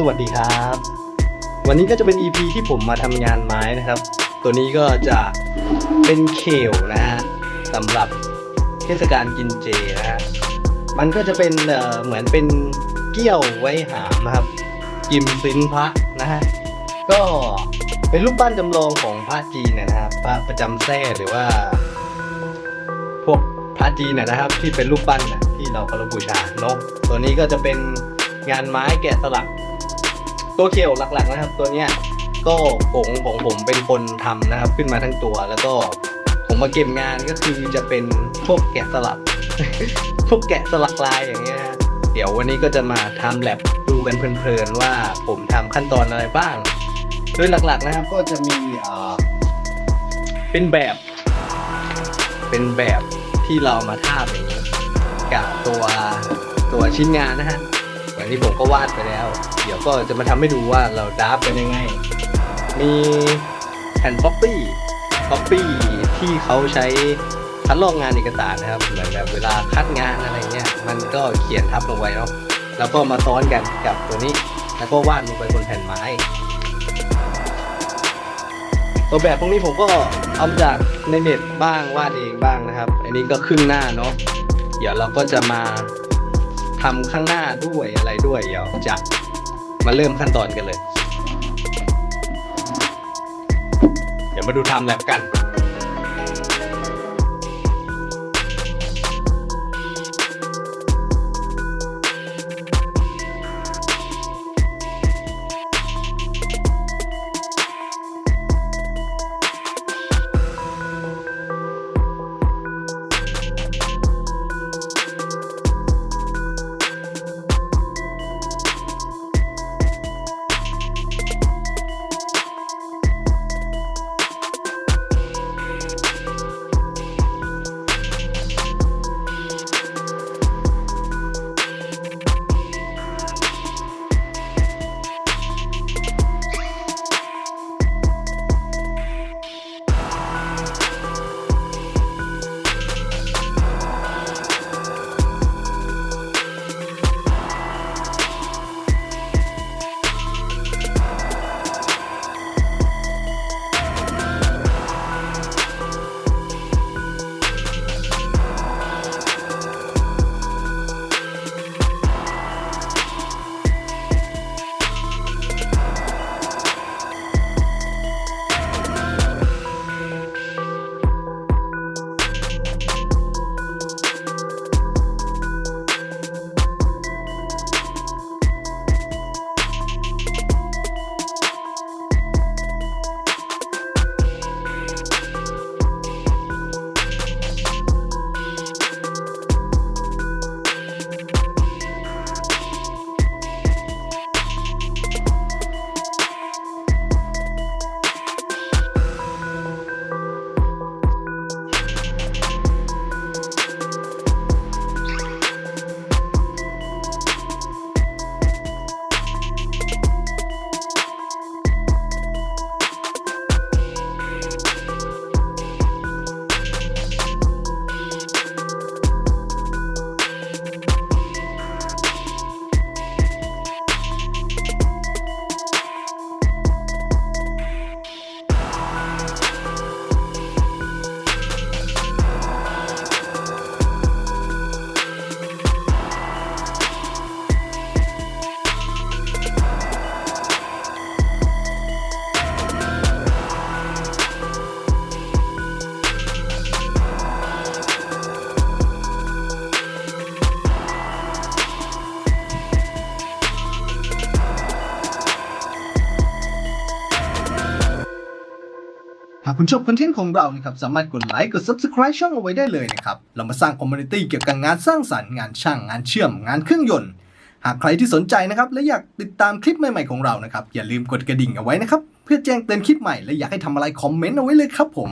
สวัสดีครับ วันนี้ก็จะเป็น EP ที่ผมมาทำงานไม้นะครับ ตัวนี้ก็จะเป็นเข่วนะฮะสำหรับเทศกาลกินเจนะฮะมันก็จะเป็นเอ่อเหมือนเป็นเกี้ยวไว้หามนะครับ กิมซินพระนะฮะก็เป็นรูปปั้นจำลองของพระจีนนะครับพระประจำแท้หรือว่า พวกพระจีนนะนะครับ ที่เป็นรูปปั้นนะที่เราเคารพบูชาเนาะตัวนี้ก็จะเป็นงานไม้แกะสลัก ตัวเขียวหลักๆนะครับ ตัวเนี้ยก็ผงของผมเป็นคนทำนะครับ ขึ้นมาทั้งตัว แล้วก็ผมมาเก็บงานก็คือจะเป็นพวกแกะสลัก พวกแกะสลักลายอย่างเงี้ยเดี๋ยววันนี้ก็จะมาทำแลบดูกันเพลินๆว่าผมทำขั้นตอนอะไรบ้าง โดยหลักๆนะครับก็จะมีเอ่อเป็นแบบ เป็นแบบที่เรามาทาบอย่างนี้กับตัวตัวชิ้นงานนะฮะ อย่างที่ผมก็วาดไปแล้ว เดี๋ยวก็จะมาทำให้ดูว่าเราดราฟกันยังไง มีแผ่นป๊อปปี้ป๊อปปี้ที่เขาใช้คัดลอกงานเอกสารนะครับ เหมือนแบบเวลาคัดงานอะไรเงี้ย มันก็เขียนทับลงไว้เนาะ แล้วก็มาซ้อนกันกับตัวนี้ แล้วก็วาดลงไปบนแผ่นไม้ ตัวแบบพวกนี้ผมก็เอามาจากในเน็ตบ้างวาดเองบ้างนะครับ อันนี้ก็ครึ่งหน้าเนาะ เดี๋ยวเราก็จะมา ทำข้างหน้าด้วยอะไรด้วยเดี๋ยวจะมาเริ่มขั้นตอนกันเลย เดี๋ยวมาดูทำแลบกันากคุณชอบคอนเทนต์ของเรานะครับสามารถกดไลค์กด subscribe ช่องเอาไว้ได้เลยนะครับ เรามาสร้างคอมมูนิตี้เกี่ยวกับงานสร้างสรรค์งานช่างงานเชื่อมงานเครื่องยนต์ หากใครที่สนใจนะครับและอยากติดตามคลิปใหม่ๆของเรานะครับอย่าลืมกดกระดิ่งเอาไว้นะครับเพื่อแจ้งเตือนคลิปใหม่และอยากให้ทำอะไรคอมเมนต์เอาไว้เลยครับผม